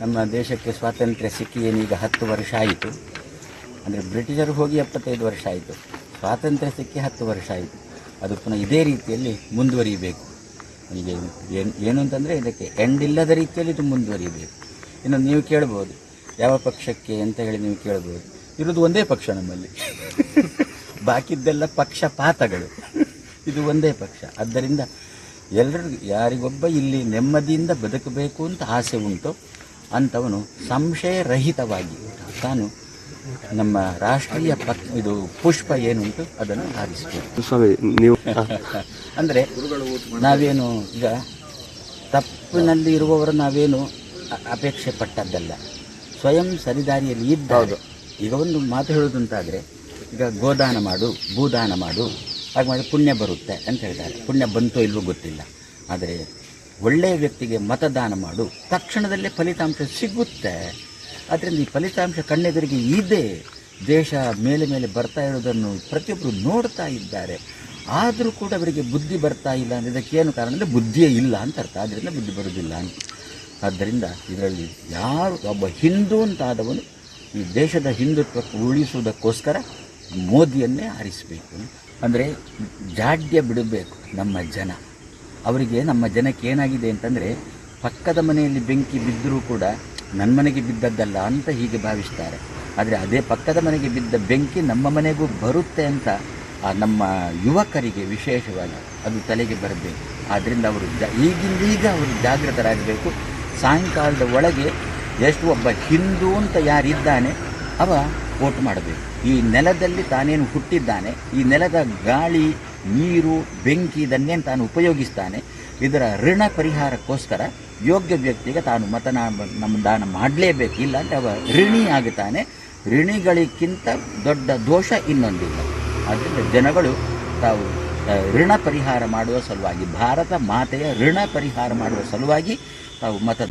ನಮ್ಮ ದೇಶಕ್ಕೆ ಸ್ವಾತಂತ್ರ್ಯ ಸಿಕ್ಕಿ ಏನೀಗ ಹತ್ತು ವರ್ಷ ಆಯಿತು. ಅಂದರೆ ಬ್ರಿಟಿಷರು ಹೋಗಿ ಎಪ್ಪತ್ತೈದು ವರ್ಷ ಆಯಿತು. ಸ್ವಾತಂತ್ರ್ಯ ಸಿಕ್ಕಿ ಹತ್ತು ವರ್ಷ ಆಯಿತು. ಅದು ಪುನಃ ಇದೇ ರೀತಿಯಲ್ಲಿ ಮುಂದುವರಿಯಬೇಕು. ಈಗ ಏನು ಅಂತಂದರೆ ಇದಕ್ಕೆ ಎಂಡ್ ಇಲ್ಲದ ರೀತಿಯಲ್ಲಿ ಇದು ಮುಂದುವರಿಯಬೇಕು ಇನ್ನೊಂದು ನೀವು ಕೇಳ್ಬೋದು, ಯಾವ ಪಕ್ಷಕ್ಕೆ ಅಂತ ಹೇಳಿ ನೀವು ಕೇಳ್ಬೋದು. ಇರೋದು ಒಂದೇ ಪಕ್ಷ ನಮ್ಮಲ್ಲಿ. ಬಾಕಿದ್ದೆಲ್ಲ ಪಕ್ಷಪಾತಗಳು. ಇದು ಒಂದೇ ಪಕ್ಷ. ಆದ್ದರಿಂದ ಎಲ್ಲರಿಗೂ ಯಾರಿಗೊಬ್ಬ ಇಲ್ಲಿ ನೆಮ್ಮದಿಯಿಂದ ಬದುಕಬೇಕು ಅಂತ ಆಸೆ ಉಂಟು, ಅಂಥವನು ಸಂಶಯರಹಿತವಾಗಿ ತಾನು ನಮ್ಮ ರಾಷ್ಟ್ರೀಯ ಪಕ್ ಇದು ಪುಷ್ಪ ಏನುಂಟು ಅದನ್ನು ಹಾರಿಸಬೇಕು. ಸ್ವಾಮಿ ನೀವು ಅಂದರೆ ನಾವೇನು ಈಗ ತಪ್ಪಿನಲ್ಲಿ ಇರುವವರು ನಾವೇನು ಅಪೇಕ್ಷೆ ಪಟ್ಟದ್ದಲ್ಲ. ಸ್ವಯಂ ಸರಿದಾರಿಯಲ್ಲಿ ಇದ್ದಾಗ ಈಗ ಒಂದು ಮಾತು ಹೇಳೋದಂತಾದರೆ ಈಗ ಗೋದಾನ ಮಾಡು ಭೂದಾನ ಮಾಡು ಹಾಗೆ ಮಾಡಿ ಪುಣ್ಯ ಬರುತ್ತೆ ಅಂತ ಹೇಳ್ತಾರೆ. ಪುಣ್ಯ ಬಂತೋ ಇಲ್ವೋ ಗೊತ್ತಿಲ್ಲ. ಆದರೆ ಒಳ್ಳೆಯ ವ್ಯಕ್ತಿಗೆ ಮತದಾನ ಮಾಡು ತಕ್ಷಣದಲ್ಲೇ ಫಲಿತಾಂಶ ಸಿಗುತ್ತೆ. ಆದ್ದರಿಂದ ಈ ಫಲಿತಾಂಶ ಕಣ್ಣೆದುರಿಗೆ ಇದೆ. ದೇಶ ಮೇಲೆ ಮೇಲೆ ಬರ್ತಾ ಇರೋದನ್ನು ಪ್ರತಿಯೊಬ್ಬರು ನೋಡ್ತಾ ಇದ್ದಾರೆ. ಆದರೂ ಕೂಡ ಅವರಿಗೆ ಬುದ್ಧಿ ಬರ್ತಾ ಇಲ್ಲ ಅಂದರೆ ಇದಕ್ಕೆ ಏನು ಕಾರಣ ಅಂದರೆ ಬುದ್ಧಿಯೇ ಇಲ್ಲ ಅಂತ ಅರ್ಥ. ಆದ್ದರಿಂದ ಬುದ್ಧಿ ಬರೋದಿಲ್ಲ ಅಂತ. ಆದ್ದರಿಂದ ಇದರಲ್ಲಿ ಯಾರು ಒಬ್ಬ ಹಿಂದೂ ಅಂತಾದವನು ಈ ದೇಶದ ಹಿಂದುತ್ವಕ್ಕೆ ಉಳಿಸುವುದಕ್ಕೋಸ್ಕರ ಮೋದಿಯನ್ನೇ ಆರಿಸಬೇಕು ಅಂದರೆ ಜಾಡ್ಯ ಬಿಡಬೇಕು ನಮ್ಮ ಜನ. ಅವರಿಗೆ ನಮ್ಮ ಜನಕ್ಕೆ ಏನಾಗಿದೆ ಅಂತಂದರೆ ಪಕ್ಕದ ಮನೆಯಲ್ಲಿ ಬೆಂಕಿ ಬಿದ್ದರೂ ಕೂಡ ನನ್ನ ಮನೆಗೆ ಬಿದ್ದದ್ದಲ್ಲ ಅಂತ ಹೀಗೆ ಭಾವಿಸ್ತಾರೆ. ಆದರೆ ಅದೇ ಪಕ್ಕದ ಮನೆಗೆ ಬಿದ್ದ ಬೆಂಕಿ ನಮ್ಮ ಮನೆಗೂ ಬರುತ್ತೆ ಅಂತ ಆ ನಮ್ಮ ಯುವಕರಿಗೆ ವಿಶೇಷವಾಗಿ ಅದು ತಲೆಗೆ ಬರಬೇಕು ಆದ್ದರಿಂದ ಅವರು ಜ ಈಗಿಂದೀಗ ಅವರು ಜಾಗೃತರಾಗಬೇಕು ಸಾಯಂಕಾಲದ ಒಳಗೆ ಎಷ್ಟು ಒಬ್ಬ ಹಿಂದೂ ಅಂತ ಯಾರಿದ್ದಾನೆ, ಅವ ವೋಟ್ ಮಾಡಬೇಕು. ಈ ನೆಲದಲ್ಲಿ ತಾನೇನು ಹುಟ್ಟಿದ್ದಾನೆ, ಈ ನೆಲದ ಗಾಳಿ, ನೀರು, ಬೆಂಕಿ ಇದನ್ನೇನು ತಾನು ಉಪಯೋಗಿಸ್ತಾನೆ ಇದರ ಋಣ ಪರಿಹಾರಕ್ಕೋಸ್ಕರ ಯೋಗ್ಯ ವ್ಯಕ್ತಿಗೆ ತಾನು ಮತನ ನಮ್ಮ ದಾನ ಮಾಡಲೇಬೇಕು ಇಲ್ಲ ಅಂದರೆ ಅವ ಋಣಿ ಆಗುತ್ತಾನೆ ಋಣಿಗಳಿಗಿಂತ ದೊಡ್ಡ ದೋಷ ಇನ್ನೊಂದಿಲ್ಲ. ಆದ್ದರಿಂದ ಜನಗಳು ತಾವು ಋಣ ಪರಿಹಾರ ಮಾಡುವ ಸಲುವಾಗಿ, ಭಾರತ ಮಾತೆಯ ಋಣ ಪರಿಹಾರ ಮಾಡುವ ಸಲುವಾಗಿ ತಾವು ಮತ